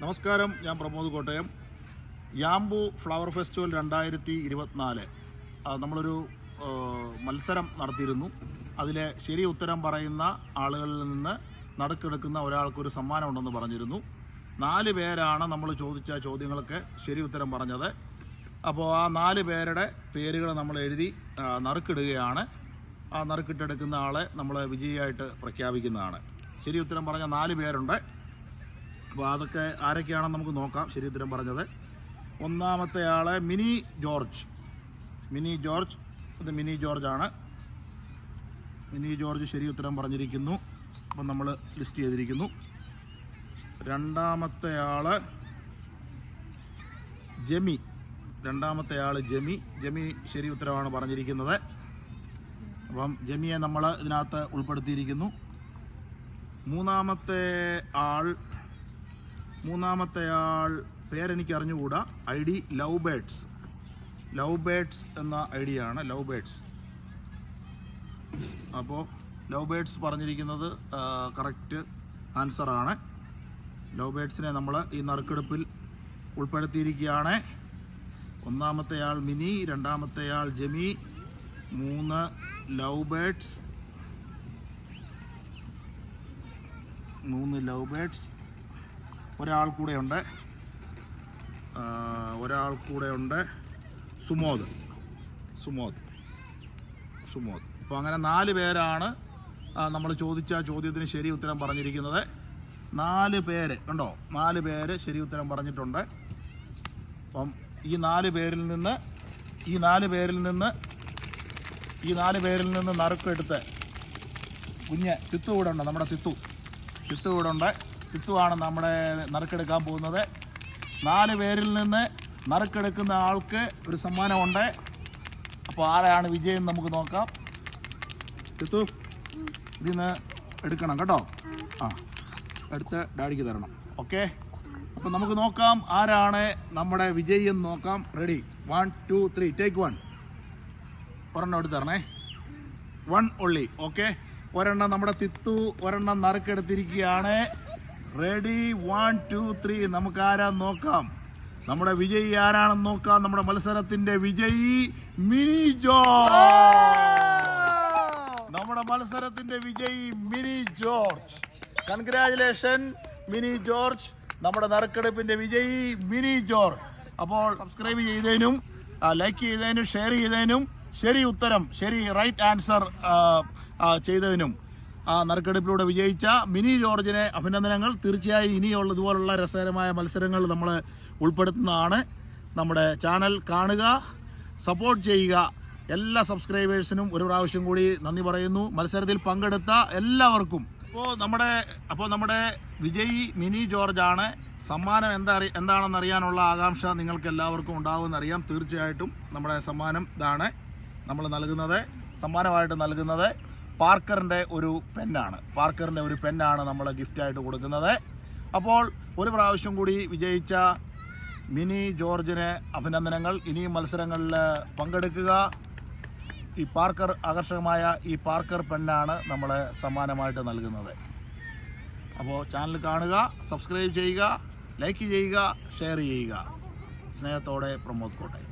നമസ്കാരം ഞാൻ Pramod Kottayam. Yanbu flower festival രണ്ടായിരത്തി ഇരുപത്തിനാല് നമ്മളൊരു മത്സരം നടത്തിയിരുന്നു. അതിലെ ശരി ഉത്തരം പറയുന്ന ആളുകളിൽ നിന്ന് നടുക്കെടുക്കുന്ന ഒരാൾക്കൊരു സമ്മാനമുണ്ടെന്ന് പറഞ്ഞിരുന്നു. നാല് പേരാണ് നമ്മൾ ചോദിച്ച ചോദ്യങ്ങൾക്ക് ശരി ഉത്തരം പറഞ്ഞത്. അപ്പോൾ ആ നാല് പേരുടെ പേരുകൾ നമ്മൾ എഴുതി നറുക്കിടുകയാണ്. ആ നറുക്കിട്ടെടുക്കുന്ന ആളെ നമ്മൾ വിജയിയായിട്ട് പ്രഖ്യാപിക്കുന്നതാണ്. ശരി ഉത്തരം പറഞ്ഞ നാല് പേരുണ്ട്. അപ്പോൾ അതൊക്കെ ആരൊക്കെയാണെന്ന് നമുക്ക് നോക്കാം. ശരി ഉത്തരം പറഞ്ഞത്. ഒന്നാമത്തെ ആൾ മിനി ജോർജ്. മിനി ജോർജ്. ഇത് മിനി ജോർജ് ആണ്. മിനി ജോർജ് ശരി ഉത്തരം പറഞ്ഞിരിക്കുന്നു. അപ്പം നമ്മൾ ലിസ്റ്റ് ചെയ്തിരിക്കുന്നു. രണ്ടാമത്തെ ആൾ ജമി. രണ്ടാമത്തെ ആൾ ജമി. ജമി ശരി ഉത്തരമാണ് പറഞ്ഞിരിക്കുന്നത്. അപ്പം ജമിയെ നമ്മൾ ഇതിനകത്ത് ഉൾപ്പെടുത്തിയിരിക്കുന്നു. മൂന്നാമത്തെ ആൾ മൂന്നാമത്തെ ആൾ പേരെനിക്ക് അറിഞ്ഞുകൂടാ I D love birds love birds എന്ന ഐ ഡി ആണ്. ലവ് ബേഡ്സ് അപ്പോൾ ലവ് ബേഡ്സ് പറഞ്ഞിരിക്കുന്നത് കറക്റ്റ് ആൻസറാണ് ലവ് ബേഡ്സിനെ നമ്മൾ ഈ നറുക്കെടുപ്പിൽ ഉൾപ്പെടുത്തിയിരിക്കുകയാണ്. ഒന്നാമത്തെ ആൾ മിനി രണ്ടാമത്തെ ആൾ ജമി മൂന്ന് ലവ് ബേഡ്സ് മൂന്ന് ലവ് ബേഡ്സ് ഒരാൾ കൂടെ ഉണ്ട് ഒരാൾ കൂടെ ഉണ്ട് സുമോദ്. സുമോദ്. സുമോദ്. അപ്പോൾ അങ്ങനെ നാല് പേരാണ് നമ്മൾ ചോദിച്ച ചോദ്യത്തിന് ശരി ഉത്തരം പറഞ്ഞിരിക്കുന്നത്. നാല് പേര് ഉണ്ടോ നാല് പേര് ശരി ഉത്തരം പറഞ്ഞിട്ടുണ്ട്. അപ്പം ഈ നാല് പേരിൽ നിന്ന് ഈ നാല് പേരിൽ നിന്ന് ഈ നാല് പേരിൽ നിന്ന് നറുക്കെടുത്ത്. കുഞ്ഞ് തിത്തു കൂടെ ഉണ്ട്? നമ്മുടെ തിത്തു തിത്തു കൂടെ ഉണ്ട്. തിത്തുവാണ് നമ്മുടെ നറുക്കെടുക്കാൻ പോകുന്നത്. നാല് പേരിൽ നിന്ന് നറുക്കെടുക്കുന്ന ആൾക്ക് ഒരു സമ്മാനമുണ്ട്. അപ്പോൾ ആരാണ് വിജയം നമുക്ക് നോക്കാം. തിത്തു ഇതിൽ നിന്ന് എടുക്കണം കേട്ടോ. ആ എടുത്ത് ഡാഡിക്ക് തരണം. ഓക്കെ. അപ്പോൾ നമുക്ക് നോക്കാം ആരാണ് നമ്മുടെ വിജയി നോക്കാം. Ready. One two three. Take one. ഒരെണ്ണം എടുത്ത് തരണേ. വൺ ഒള്ളി ഓക്കെ. ഒരെണ്ണം നമ്മുടെ തിത്തു ഒരെണ്ണം നറുക്കെടുത്തിരിക്കുകയാണ്. റെഡി വൺ ടു ത്രീ നമുക്ക് ആരാ നോക്കാം. നമ്മുടെ വിജയി ആരാണെന്ന് നോക്കാം. നമ്മുടെ മത്സരത്തിന്റെ വിജയി മിനി ജോർജ് നമ്മുടെ മത്സരത്തിന്റെ വിജയി Mini George. Congratulation Mini George. നമ്മുടെ നറുക്കെടുപ്പിന്റെ വിജയി മിനി ജോർജ്. അപ്പോൾ സബ്സ്ക്രൈബ് ചെയ്തതിനും ലൈക്ക് ചെയ്തതിനും ഷെയർ ചെയ്തതിനും ശരി ഉത്തരം ശരി റൈറ്റ് ആൻസർ ചെയ്തതിനും. ആ നറുക്കെടുപ്പിലൂടെ വിജയിച്ച മിനി ജോർജിനെ അഭിനന്ദനങ്ങൾ. തീർച്ചയായും ഇനിയുള്ള ഇതുപോലുള്ള രസകരമായ മത്സരങ്ങൾ നമ്മൾ ഉൾപ്പെടുത്തുന്നതാണ്. നമ്മുടെ ചാനൽ കാണുക സപ്പോർട്ട് ചെയ്യുക. എല്ലാ സബ്സ്ക്രൈബേഴ്സിനും ഒരു പ്രാവശ്യം കൂടി നന്ദി പറയുന്നു. മത്സരത്തിൽ പങ്കെടുത്ത എല്ലാവർക്കും. അപ്പോൾ നമ്മുടെ അപ്പോൾ നമ്മുടെ വിജയി മിനി ജോർജാണ്. സമ്മാനം എന്താ എന്താണെന്ന് അറിയാനുള്ള ആകാംക്ഷ നിങ്ങൾക്ക് എല്ലാവർക്കും ഉണ്ടാകുമെന്നറിയാം തീർച്ചയായിട്ടും നമ്മുടെ സമ്മാനം ഇതാണ് നമ്മൾ നൽകുന്നത്. സമ്മാനമായിട്ട് നൽകുന്നത് പാർക്കറിന്റെ ഒരു പെന്നാണ്. പാർക്കറിന്റെ ഒരു പെന്നാണ് നമ്മൾ ഗിഫ്റ്റായിട്ട് കൊടുക്കുന്നത്. അപ്പോൾ ഒരു പ്രാവശ്യം കൂടി വിജയിച്ച മിനി ജോർജിന് അഭിനന്ദനങ്ങൾ. ഇനിയും മത്സരങ്ങളിൽ പങ്കെടുക്കുക. ഈ പാർക്കർ ആകർഷകമായ ഈ പാർക്കർ പെണ്ണാണ് നമ്മൾ സമ്മാനമായിട്ട് നൽകുന്നത്. അപ്പോൾ ചാനൽ കാണുക സബ്സ്ക്രൈബ് ചെയ്യുക ലൈക്ക് ചെയ്യുക ഷെയർ ചെയ്യുക. സ്നേഹത്തോടെ പ്രമോദ് കോട്ടയം.